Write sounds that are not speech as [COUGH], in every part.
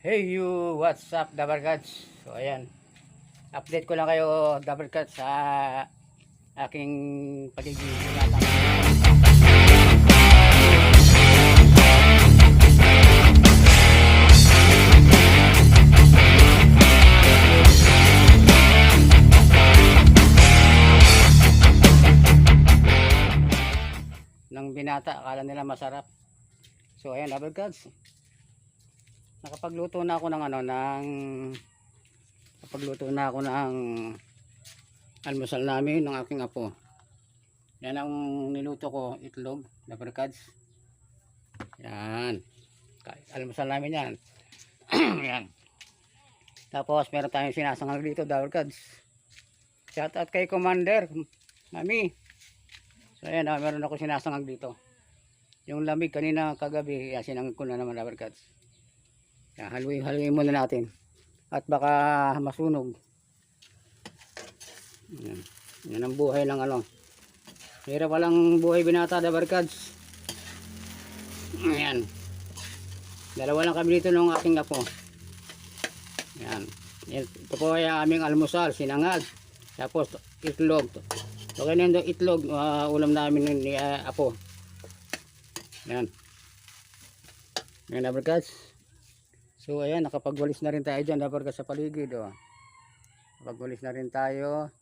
Hey you, what's up Double Cuts? So ayan, update ko lang kayo Double Cuts sa aking pagiging ng binata, akala nila masarap. So ayan Double Cuts, nakapagluto na ako ng ano ng nakapagluto na ako ng almusal namin ng aking apo. Yan ang niluto ko itlog na berkads yan. Almusal namin yan. [CLEARS THROAT] Yan. Tapos meron tayong sinasangal dito dawarkads shout out kay commander mami. So yan ah, meron ako sinasangag dito. Yung lamig kanina kagabi yan sinangag ko na naman dawarkads yan, haluin, haluin muna natin. At baka masunog. Yan. Yan ang buhay ng ano. Hirap walang buhay binata, the barkads. Yan. Dalawa lang kami dito ng aking apo. Yan. Yan. Ito po ay aming almusal, sinangag. Tapos itlog. So ganyan yung itlog, ah, ulam namin ni ah, apo. Yan. Yan, the barkads. So ayan, nakapagwalis na rin tayo dyan dapat ka sa paligid oh. Nakapagwalis na rin tayo.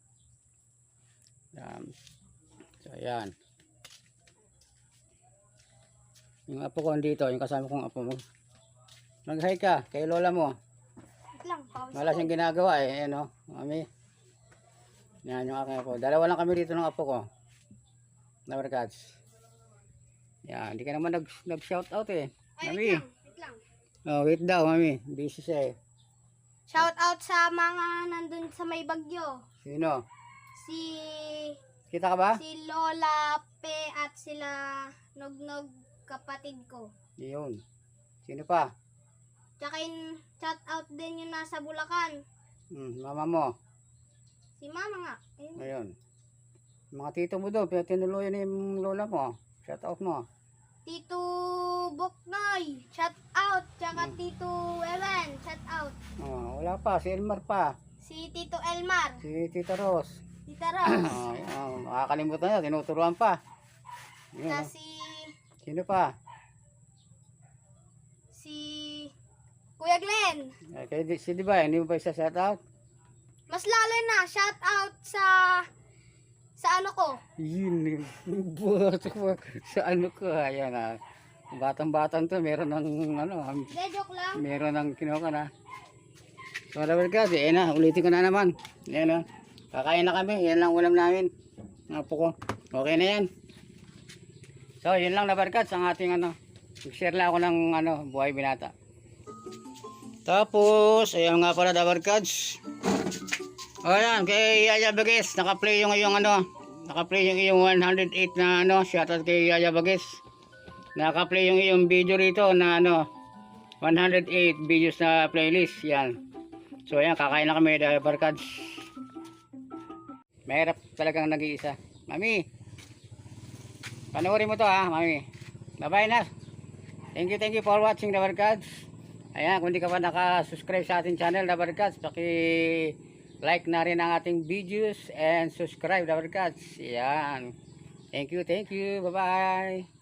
Yan. So ayan. Yung apo ko andito, yung kasama kong apo mo. Mag-hi ka kay lola mo. Wala siyang ginagawa eh, ayan oh. Mami. Yan yung aking apo. Dalawa lang kami dito ng apo ko. Nabarkads. Yan, hindi ka naman nag, nag-shout out eh. Ay, Mami. wait lang, wait lang. Oh, wait daw, mami. Busy siya eh. Shout out sa mga nandun sa may bagyo. Sino? Si Kita ka ba? si Lola Pe at sila Nognog kapatid ko. Yun. Sino pa? Tsaka in, shout out din yung nasa Bulacan. Hmm, mama mo. Si Mama nga. Ayun. Ayun. Mga tito mo doon, na yung lola mo. Shout out mo. Tito Buknoy, shout out. Tsaka Hmm. Tito Ewan, shout out. Oh, wala pa, si Elmar pa. Si Tito Elmar, Si Tita Ros. Tita [CLEARS THROAT] Rose. Oh, oh, makakalimutan niya, tinuturuan pa. Yun, Tsaka oh. si Sino pa? si Kuya Glenn. Eh, kay, di- si di ba, hindi mo pa isa shout out? Mas lalo na, shout out sa sa ano ko. Yun, yung buhat ko. Sa ano ko, ayan ah. Batang-batang to, meron ng ano, Hindi, joke lang. meron ng kinuha na. So, wala ka, eh na, ulitin ko na naman. Yan o. Kakain na kami, yan lang ulam namin. Apo ko. Okay na yan. So, yun lang na barkads ang ating ano. Mag-share lang ako ng ano, buhay binata. Tapos, ayun nga pala the barkads. O yan, kay Yaya Bagis, naka-play yung iyong ano, naka-play yung iyong 108 na ano, shoutout kay Yaya Bagis. Naka-play yung iyong video rito na ano, 108 videos na playlist, yan. So ayan, kakain na kami dahil barkads. Mahirap talagang nag-iisa. Mami, panoorin mo to ha, mami. Bye-bye na. Thank you, thank you for watching the barkads. Ayan, kung di ka pa naka-subscribe sa ating channel, the barkads, paki like na rin ang ating videos and subscribe, the barkads. Yan. Thank you, thank you. Bye-bye.